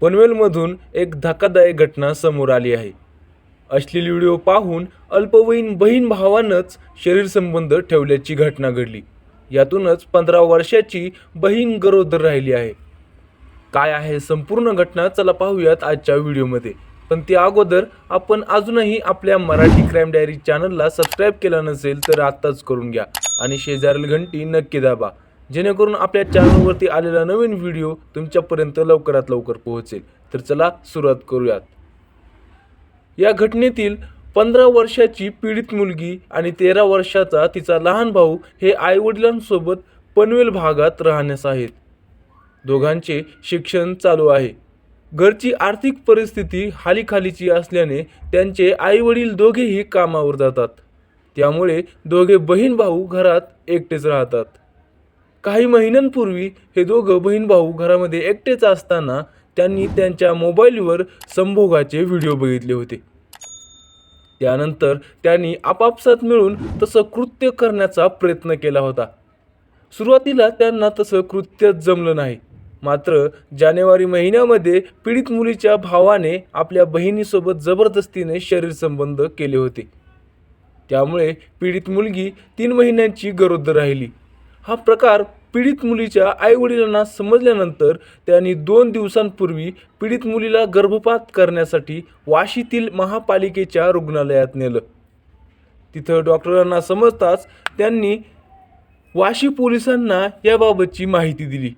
पनवेलमधून एक धक्कादायक घटना समोर आली आहे. अश्लील व्हिडिओ पाहून अल्पवयीन बहीण भावानंच शरीर संबंध ठेवल्याची घटना घडली. यातूनच पंधरा वर्षाची बहीण गरोदर राहिली आहे. काय आहे संपूर्ण घटना? चला पाहूयात आजच्या व्हिडिओमध्ये. पण त्या अगोदर आपण अजूनही आपल्या मराठी क्राईम डायरी चॅनलला सबस्क्राईब केला नसेल तर आत्ताच करून घ्या. आणि शेजारील घंटी नक्की दाबा. जेणेकरून आपल्या चॅनलवरती आलेला नवीन व्हिडिओ तुमच्यापर्यंत लवकरात लवकर पोहोचेल. तर चला सुरुवात करूयात. या घटनेतील पंधरा वर्षाची पीडित मुलगी आणि तेरा वर्षाचा तिचा लहान भाऊ हे आईवडिलांसोबत पनवेल भागात राहण्यास आहेत. दोघांचे शिक्षण चालू आहे. घरची आर्थिक परिस्थिती हालीखालीची असल्याने त्यांचे आईवडील दोघेही कामावर जातात. त्यामुळे दोघे बहीण भाऊ घरात एकटेच राहतात. काही महिन्यांपूर्वी हे दोघं बहीण भाऊ घरामध्ये एकटेच असताना त्यांनी त्यांच्या मोबाईलवर संभोगाचे व्हिडिओ बघितले होते. त्यानंतर त्यांनी आपापसात मिळून तसं कृत्य करण्याचा प्रयत्न केला होता. सुरुवातीला त्यांना तसं कृत्य जमलं नाही. मात्र जानेवारी महिन्यामध्ये पीडित मुलीच्या भावाने आपल्या बहिणीसोबत जबरदस्तीने शरीर संबंध केले होते. त्यामुळे पीडित मुलगी तीन महिन्यांची गरोदर राहिली. हा प्रकार पीडित मुलीच्या आईवडिलांना समजल्यानंतर त्यांनी दोन दिवसांपूर्वी पीडित मुलीला गर्भपात करण्यासाठी वाशीतील महापालिकेच्या रुग्णालयात नेलं. तिथं डॉक्टरांना समजताच त्यांनी वाशी पोलिसांना याबाबतची माहिती दिली.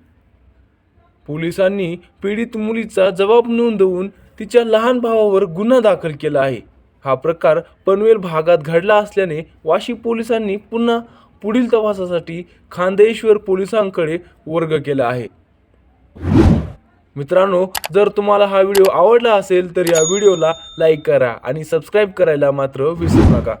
पोलिसांनी पीडित मुलीचा जबाब नोंदवून तिच्या लहान भावावर गुन्हा दाखल केला आहे. हा प्रकार पनवेल भागात घडला असल्याने वाशी पोलिसांनी पुन्हा पुढील तपासासाठी खांदेश्वर पोलिसांकडे वर्ग केला आहे. मित्रांनो जर तुम्हाला हा व्हिडिओ आवडला असेल तर या व्हिडिओला लाईक करा आणि सबस्क्राईब करायला मात्र विसरू नका.